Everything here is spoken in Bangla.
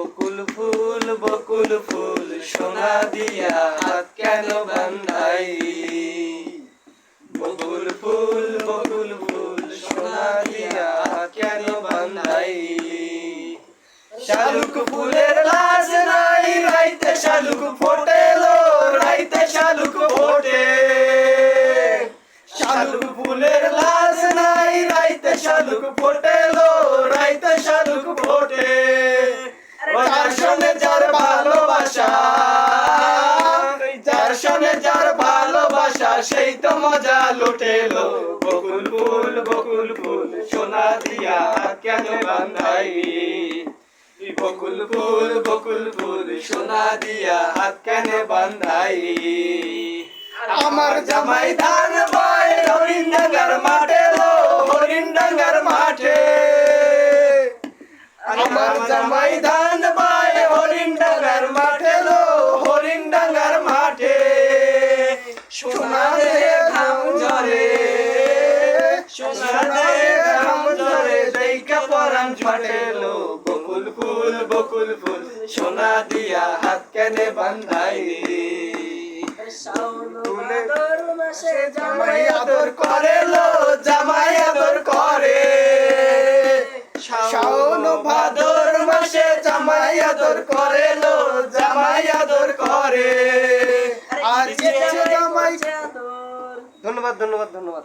বকুল ফুল বকুল ফুল, সোনা দিয়া হাত কেন বান্ধাই? বকুল ফুল বকুল ফুল, সোনা দিয়া হাত কেন বান্ধাই? শালুক ফুলের লাজ নাই, রাইতে শালুক ফোটেলো রাইতে শালুক ফোটে। শালুক ফুলের লাজ নাই, রাইতে শালুক ফোটেলো সঙ্গে যার ভালোবাসা, সেই তো মজা লুটেলো বকুল ফুল বকুল ফুল, সোনা দিয়া কেন বান্ধাই বকুল ফুল বকুল ফুল, সোনা দিয়া হাত কেন বান্ধাই আমার জামাই ধান ভাই হরিণ ডাঙ্গার মাঠে লো হরিণ ডাঙ্গার মাঠে। আমার জামাই ধান ভাই হরিণ ডাঙ্গার মাঠে লো পরাণ ফাটেলো বকুল ফুল বকুল ফুল সোনা দিয়া হাত কেনে বান্ধাই। জামাই আদর করে লো জামাই আদর করে। শাওন ভাদর মাসে জামাই আদর করে লো জামাই আদর করে। আর জামাই ধন্যবাদ ধন্যবাদ ধন্যবাদ।